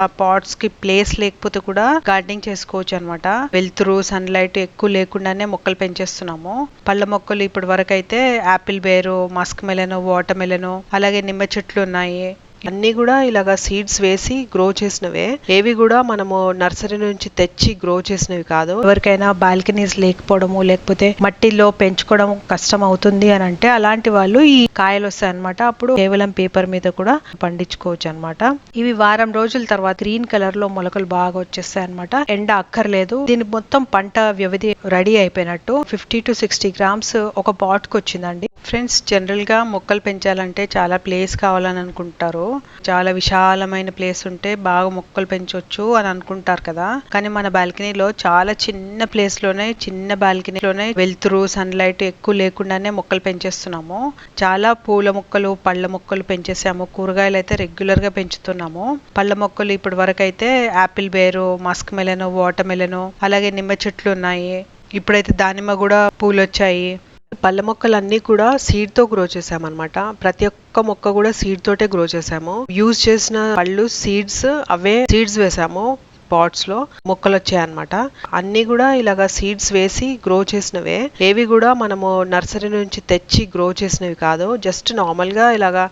ఆ పాట్స్కి ప్లేస్ లేకపోతే కూడా గార్డెనింగ్ చేసుకోవచ్చు అనమాట వెలుతురు సన్ లైట్ ఎక్కువ లేకుండానే మొక్కలు పెంచేస్తున్నాము. పళ్ళ మొక్కలు ఇప్పటి వరకు అయితే apple pear musk melon water melon అలాగే నిమ్మ చెట్లు ఉన్నాయి. అన్ని కూడా ఇలాగా సీడ్స్ వేసి గ్రో చేసినవే. ఏవి కూడా మనము నర్సరీ నుంచి తెచ్చి గ్రో చేసినవి కాదు. ఎవరికైనా బాల్కనీస్ లేకపోవడము లేకపోతే మట్టిలో పెంచుకోవడం కష్టం అవుతుంది అని అంటే అలాంటి వాళ్ళు ఈ కాయలు వస్తాయి అనమాట అప్పుడు కేవలం పేపర్ మీద కూడా పండించుకోవచ్చు అనమాట ఇవి వారం రోజుల తర్వాత గ్రీన్ కలర్లో మొలకలు బాగా వచ్చేస్తాయి అనమాట ఎండ అక్కర్లేదు. దీని మొత్తం పంట వ్యవధి రెడీ అయిపోయినట్టు ఫిఫ్టీ టు సిక్స్టీ గ్రామ్స్ ఒక పాట్కి వచ్చిందండి. ఫ్రెండ్స్ జనరల్గా మొక్కలు పెంచాలంటే చాలా ప్లేస్ కావాలని అనుకుంటారు. చాలా విశాలమైన ప్లేస్ ఉంటే బాగా మొక్కలు పెంచవచ్చు అని అనుకుంటారు కదా. కానీ మన బాల్కనీలో చాలా చిన్న ప్లేస్లోనే చిన్న బాల్కనీలోనే వెలుతురు సన్లైట్ ఎక్కువ లేకుండానే మొక్కలు పెంచేస్తున్నాము. చాలా పూల మొక్కలు పళ్ళ మొక్కలు పెంచేసాము. కూరగాయలు అయితే రెగ్యులర్గా పెంచుతున్నాము. పళ్ళ మొక్కలు ఇప్పటి వరకు అయితే apple pear musk melon water melon అలాగే నిమ్మ చెట్లు ఉన్నాయి. ఇప్పుడైతే దానిమ్మ కూడా పూలు వచ్చాయి పళ్ళ మొక్కలన్నీ కూడా సీడ్తో గ్రో చేసామన్నమాట ప్రతి ఒక్క మొక్క కూడా సీడ్ తోటే గ్రో చేసాము యూజ్ చేసిన పళ్ళు సీడ్స్ అవే సీడ్స్ వేసాము పాట్స్లో మొక్కలు వచ్చాయన్నమాట అన్ని కూడా ఇలాగా సీడ్స్ వేసి గ్రో చేసినవే. ఏవి కూడా మనము నర్సరీ నుంచి తెచ్చి గ్రో చేసినవి కాదు. జస్ట్ నార్మల్గా ఇలాగా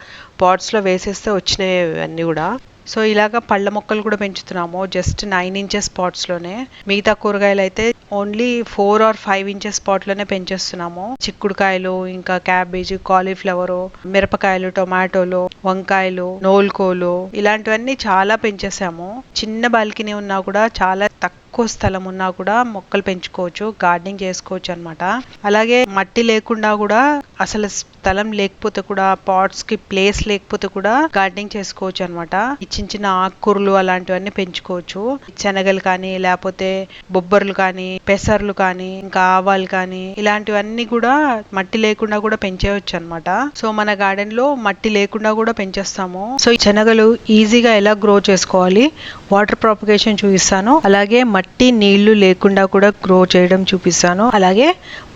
పాట్స్లో వేసేస్తే వచ్చినవి అన్ని కూడా. సో ఇలాగ పళ్ళ మొక్కలు కూడా పెంచుతున్నాము. జస్ట్ నైన్ ఇంచెస్ పాట్స్లోనే. మిగతా కూరగాయలు అయితే only four or five inches పాట్లోనే పెంచేస్తున్నాము. చిక్కుడుకాయలు ఇంకా క్యాబేజ్ కాలీఫ్లవర్ మిరపకాయలు టొమాటోలు వంకాయలు నోల్కోలు ఇలాంటివన్నీ చాలా పెంచేసాము. చిన్న బాల్కనీ ఉన్నా కూడా చాలా తక్కువ స్థలం ఉన్నా కూడా మొక్కలు పెంచుకోవచ్చు గార్డెనింగ్ చేసుకోవచ్చు అనమాట అలాగే మట్టి లేకుండా కూడా అసలు స్థలం లేకపోతే కూడా పాట్స్కి ప్లేస్ లేకపోతే కూడా గార్డెనింగ్ చేసుకోవచ్చు అనమాట ఈ చిన్న చిన్న ఆకుకూరలు అలాంటివన్నీ పెంచుకోవచ్చు. శనగలు కానీ లేకపోతే బొబ్బర్లు కానీ పెసర్లు కానీ ఇంకా ఆవాలు కానీ ఇలాంటివన్నీ కూడా మట్టి లేకుండా కూడా పెంచేయచ్చు అనమాట సో మన గార్డెన్లో మట్టి లేకుండా కూడా పెంచేస్తాము. సో ఈ శనగలు ఈజీగా ఎలా గ్రో చేసుకోవాలి వాటర్ ప్రాపగేషన్ చూపిస్తాను. అలాగే మట్టి మట్టి నీళ్ళు లేకుండా కూడా గ్రో చేయడం చూపిస్తాను. అలాగే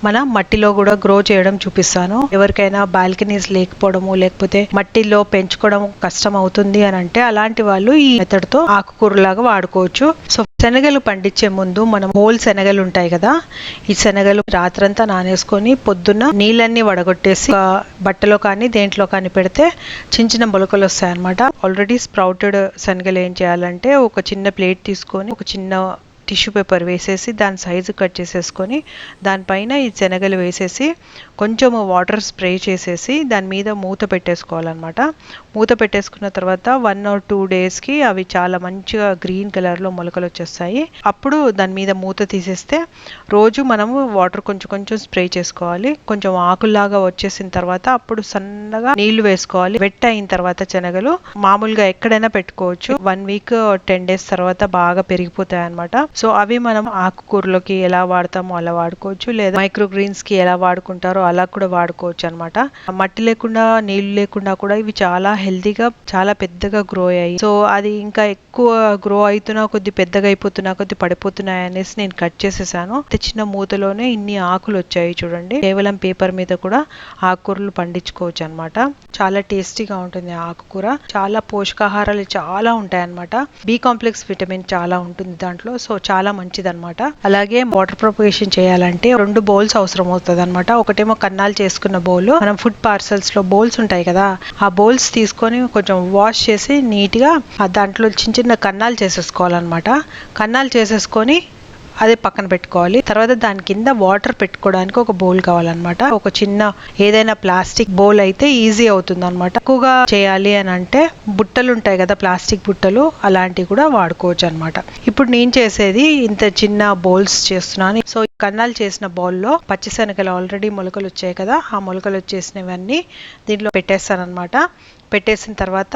మన మట్టిలో కూడా గ్రో చేయడం చూపిస్తాను. ఎవరికైనా బాల్కనీస్ లేకపోవడము లేకపోతే మట్టిలో పెంచుకోవడం కష్టం అవుతుంది అని అంటే అలాంటి వాళ్ళు ఈ మెథడ్తో ఆకుకూరలాగా వాడుకోవచ్చు. సో శనగలు పండించే ముందు మనం హోల్ శనగలు ఉంటాయి కదా ఈ శనగలు రాత్రంతా నానేసుకొని పొద్దున్న నీళ్ళన్నీ వడగొట్టేసి బట్టలో కానీ దేంట్లో కానీ పెడితే చిన్న చిన్న మొలకలు వస్తాయి అనమాట ఆల్రెడీ స్ప్రౌటెడ్ శనగలు ఏం చేయాలంటే ఒక చిన్న ప్లేట్ తీసుకొని ఒక చిన్న టిష్యూ పేపర్ వేసేసి దాని సైజు కట్ చేసేసుకొని దానిపైన ఈ శనగలు వేసేసి కొంచెం వాటర్ స్ప్రే చేసేసి దాని మీద మూత పెట్టేసుకోవాలన్నమాట. మూత పెట్టేసుకున్న తర్వాత వన్ ఆర్ టూ డేస్కి అవి చాలా మంచిగా గ్రీన్ కలర్లో మొలకలు వచ్చేస్తాయి. అప్పుడు దాని మీద మూత తీసేస్తే రోజు మనము వాటర్ కొంచెం కొంచెం స్ప్రే చేసుకోవాలి. కొంచెం ఆకుల్లాగా వచ్చేసిన తర్వాత అప్పుడు సన్నగా నీళ్ళు వేసుకోవాలి. వెట్ అయిన తర్వాత శనగలు మామూలుగా ఎక్కడైనా పెట్టుకోవచ్చు. వన్ వీక్ టెన్ డేస్ తర్వాత బాగా పెరిగిపోతాయి అనమాట సో అవి మనం ఆకుకూరలోకి ఎలా వాడతామో అలా వాడుకోవచ్చు లేదా మైక్రో గ్రీన్స్కి ఎలా వాడుకుంటారో అలా కూడా వాడుకోవచ్చు అనమాట మట్టి లేకుండా నీళ్ళు లేకుండా కూడా ఇవి చాలా హెల్తీగా చాలా పెద్దగా గ్రో అయ్యాయి. సో అది ఇంకా ఎక్కువ గ్రో అవుతున్నా కొద్ది పెద్దగా అయిపోతున్నా కొద్ది పడిపోతున్నాయి అనేసి నేను కట్ చేసేసాను. చిన్న మూతలోనే ఇన్ని ఆకులు వచ్చాయి చూడండి. కేవలం పేపర్ మీద కూడా ఆకుకూరలు పండించుకోవచ్చు అనమాట చాలా టేస్టీగా ఉంటుంది ఆకుకూర. చాలా పోషకాహారాలు చాలా ఉంటాయి అనమాట బి కాంప్లెక్స్ విటమిన్ చాలా ఉంటుంది దాంట్లో. సో చాలా మంచిది అనమాట అలాగే వాటర్ ప్రొపగేషన్ చేయాలంటే రెండు బౌల్స్ అవసరం అవుతుంది అనమాట ఒకటేమో కన్నాలు చేసుకున్న బౌల్. మనం ఫుడ్ పార్సల్స్లో బౌల్స్ ఉంటాయి కదా ఆ బౌల్స్ తీసుకొని కొంచెం వాష్ చేసి నీట్గా ఆ దాంట్లో చిన్న చిన్న కన్నాలు చేసేసుకోవాలన్నమాట. కన్నాలు చేసేసుకొని అదే పక్కన పెట్టుకోవాలి. తర్వాత దాని కింద వాటర్ పెట్టుకోవడానికి ఒక బౌల్ కావాలన్నమాట. ఒక చిన్న ఏదైనా ప్లాస్టిక్ బౌల్ అయితే ఈజీ అవుతుంది అనమాట ఎక్కువగా చేయాలి అని అంటే బుట్టలు ఉంటాయి కదా ప్లాస్టిక్ బుట్టలు అలాంటివి కూడా వాడుకోవచ్చు అనమాట ఇప్పుడు నేను చేసేది ఇంత చిన్న బౌల్స్ చేస్తున్నాను. సో కన్నాలు చేసిన బౌల్లో పచ్చిశనగలు ఆల్రెడీ మొలకలు వచ్చాయి కదా ఆ మొలకలు వచ్చేసినవన్నీ దీంట్లో పెట్టేస్తాను అనమాట పెట్టేసిన తర్వాత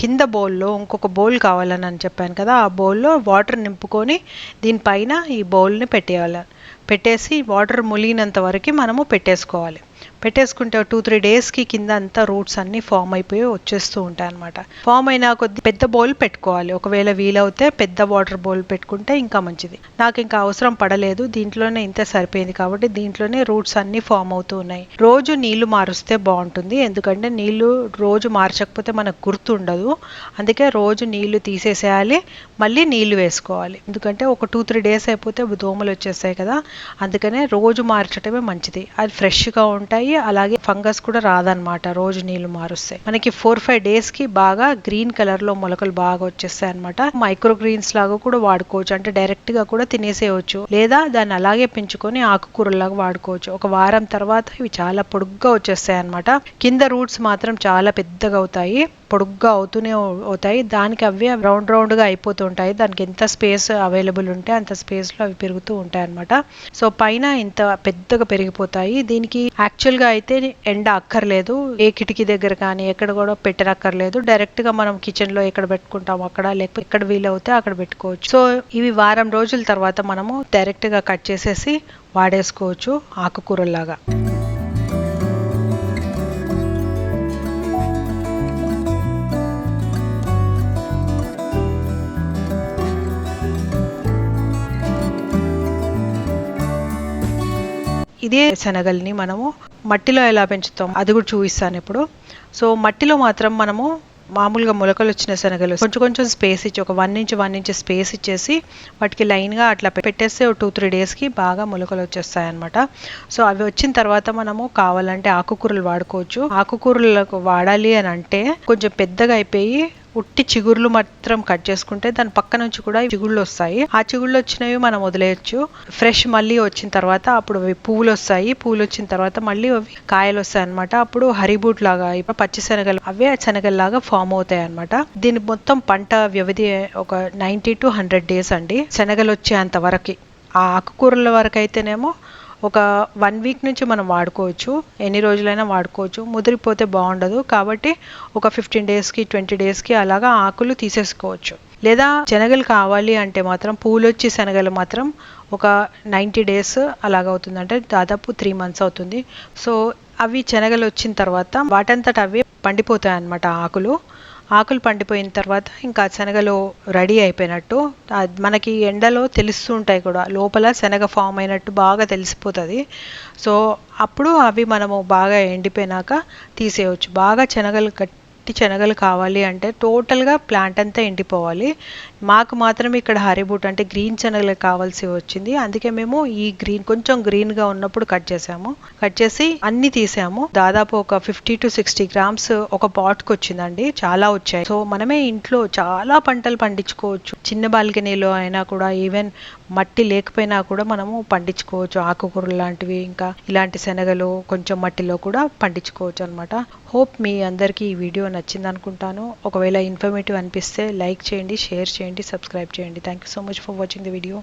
కింద బౌల్లో ఇంకొక బౌల్ కావాలని అని చెప్పాను కదా ఆ బౌల్లో వాటర్ నింపుకొని దీనిపైన ఈ బౌల్ని పెట్టేయాలి పెట్టేసి వాటర్ ములిగినంత వరకు మనము పెట్టేసుకోవాలి. పెట్టేసుకుంటే టూ త్రీ డేస్కి కింద అంతా రూట్స్ అన్నీ ఫామ్ అయిపోయి వచ్చేస్తూ ఉంటాయి అనమాట ఫామ్ అయినా కొద్ది పెద్ద బౌల్ పెట్టుకోవాలి. ఒకవేళ వీలవుతే పెద్ద వాటర్ బౌల్ పెట్టుకుంటే ఇంకా మంచిది. నాకు ఇంకా అవసరం పడలేదు. దీంట్లోనే ఇంత సరిపోయింది కాబట్టి దీంట్లోనే రూట్స్ అన్నీ ఫామ్ అవుతూ ఉన్నాయి. రోజు నీళ్ళు మారుస్తే బాగుంటుంది. ఎందుకంటే నీళ్ళు రోజు మార్చకపోతే మనకు గుర్తుండదు. అందుకే రోజు నీళ్ళు తీసేసేయాలి. మళ్ళీ నీళ్ళు వేసుకోవాలి. ఎందుకంటే ఒక టూ త్రీ డేస్ అయిపోతే దోమలు వచ్చేస్తాయి కదా. అందుకనే రోజు మార్చడమే మంచిది. అది ఫ్రెష్గా ఉంటాయి. అలాగే ఫంగస్ కూడా రాదనమాట రోజు నీళ్ళు మారుస్తాయి. మనకి ఫోర్ ఫైవ్ డేస్కి బాగా గ్రీన్ కలర్లో మొలకలు బాగా వచ్చేస్తాయి అనమాట మైక్రో గ్రీన్స్ లాగా కూడా వాడుకోవచ్చు. అంటే డైరెక్ట్గా కూడా తినేసేయచ్చు. లేదా దాన్ని అలాగే పెంచుకొని ఆకుకూరలాగా వాడుకోవచ్చు. ఒక వారం తర్వాత ఇవి చాలా పొడుగ్గా వచ్చేస్తాయి అనమాట కింద రూట్స్ మాత్రం చాలా పెద్దగా అవుతాయి. పొడుగ్గా అవుతూనే అవుతాయి. దానికి అవి రౌండ్ రౌండ్గా అయిపోతూ ఉంటాయి. దానికి ఎంత స్పేస్ అవైలబుల్ ఉంటే అంత స్పేస్లో అవి పెరుగుతూ ఉంటాయి అనమాట సో పైన ఇంత పెద్దగా పెరిగిపోతాయి. దీనికి యాక్చువల్గా అయితే ఎండ అక్కర్లేదు. ఏ కిటికీ దగ్గర కానీ ఎక్కడ కూడా పెట్టనక్కర్లేదు. డైరెక్ట్గా మనం కిచెన్లో ఎక్కడ పెట్టుకుంటాం అక్కడ లేకపోతే ఎక్కడ వీలవుతే అక్కడ పెట్టుకోవచ్చు. సో ఇవి వారం రోజుల తర్వాత మనము డైరెక్ట్గా కట్ చేసేసి వాడేసుకోవచ్చు ఆకుకూరలాగా ఇదే శనగల్ని మనము మట్టిలో ఎలా పెంచుతాం అది కూడా చూపిస్తాను ఇప్పుడు. సో మట్టిలో మాత్రం మనము మామూలుగా మొలకలు వచ్చిన శనగలు కొంచెం కొంచెం స్పేస్ ఇచ్చి ఒక one inch one inch space ఇచ్చేసి వాటికి లైన్గా అట్లా పెట్టేస్తే టూ త్రీ డేస్కి బాగా మొలకలు వచ్చేస్తాయి అనమాట సో అవి వచ్చిన తర్వాత మనము కావాలంటే ఆకుకూరలు వాడుకోవచ్చు. ఆకుకూరలకు వాడాలి అని అంటే కొంచెం పెద్దగా అయిపోయి ఉట్టి చిగుర్లు మాత్రం కట్ చేసుకుంటే దాని పక్క నుంచి కూడా చిగుళ్ళు వస్తాయి. ఆ చిగుళ్ళు వచ్చినవి మనం వదిలేయచ్చు. ఫ్రెష్ మళ్ళీ వచ్చిన తర్వాత అప్పుడు అవి పువ్వులు వస్తాయి. పువ్వులు వచ్చిన తర్వాత మళ్ళీ అవి కాయలు వస్తాయి అనమాట అప్పుడు హరిబూట్ లాగా ఇప్పుడు పచ్చి శనగలు అవే శనగల్లాగా ఫామ్ అవుతాయి అనమాట దీని మొత్తం పంట వ్యవధి ఒక నైంటీ టు హండ్రెడ్ డేస్ అండి. శనగలు వచ్చేంత వరకు. ఆ ఆకుకూరల వరకు అయితేనేమో ఒక వన్ వీక్ నుంచి మనం వాడుకోవచ్చు. ఎన్ని రోజులైనా వాడుకోవచ్చు. ముదిరిపోతే బాగుండదు. కాబట్టి ఒక ఫిఫ్టీన్ డేస్కి ట్వంటీ డేస్కి అలాగా ఆకులు తీసేసుకోవచ్చు. లేదా శనగలు కావాలి అంటే మాత్రం పూలు వచ్చి శనగలు మాత్రం ఒక నైంటీ డేస్ అలాగవుతుంది అంటే దాదాపు త్రీ మంత్స్ అవుతుంది. సో అవి శనగలు వచ్చిన తర్వాత వాటంతట అవి పండిపోతాయి అన్నమాట ఆకులు. ఆకులు పండిపోయిన తర్వాత ఇంకా శనగలు రెడీ అయిపోయినట్టు మనకి ఎండలో తెలుస్తూ ఉంటాయి కూడా లోపల శనగ ఫామ్ అయినట్టు బాగా తెలిసిపోతుంది. సో అప్పుడు అవి మనము బాగా ఎండిపోయినాక తీసేయవచ్చు బాగా శనగలు గట్టి శనగలు కావాలి అంటే టోటల్గా ప్లాంట్ అంతా ఎండిపోవాలి. మాకు మాత్రం ఇక్కడ హరిబూట్ అంటే గ్రీన్ శనగలు కావాల్సి వచ్చింది. అందుకే మేము ఈ గ్రీన్ కొంచెం గ్రీన్గా ఉన్నప్పుడు కట్ చేసాము కట్ చేసి అన్ని తీసాము. దాదాపు ఒక ఫిఫ్టీ టు సిక్స్టీ గ్రామ్స్ ఒక పాట్కి వచ్చిందండి. చాలా వచ్చాయి. సో మనమే ఇంట్లో చాలా పంటలు పండించుకోవచ్చు. చిన్న బాల్కనీలో అయినా కూడా ఈవెన్ మట్టి లేకపోయినా కూడా మనము పండించుకోవచ్చు. ఆకుకూరలు లాంటివి ఇంకా ఇలాంటి శనగలు కొంచెం మట్టిలో కూడా పండించుకోవచ్చు అనమాట హోప్ మీ అందరికీ ఈ వీడియో నచ్చింది అనుకుంటాను ఒకవేళ ఇన్ఫర్మేటివ్ అనిపిస్తే లైక్ చేయండి షేర్ చేయండి సబ్స్క్రైబ్ చేయండి. Thank you so much for watching the video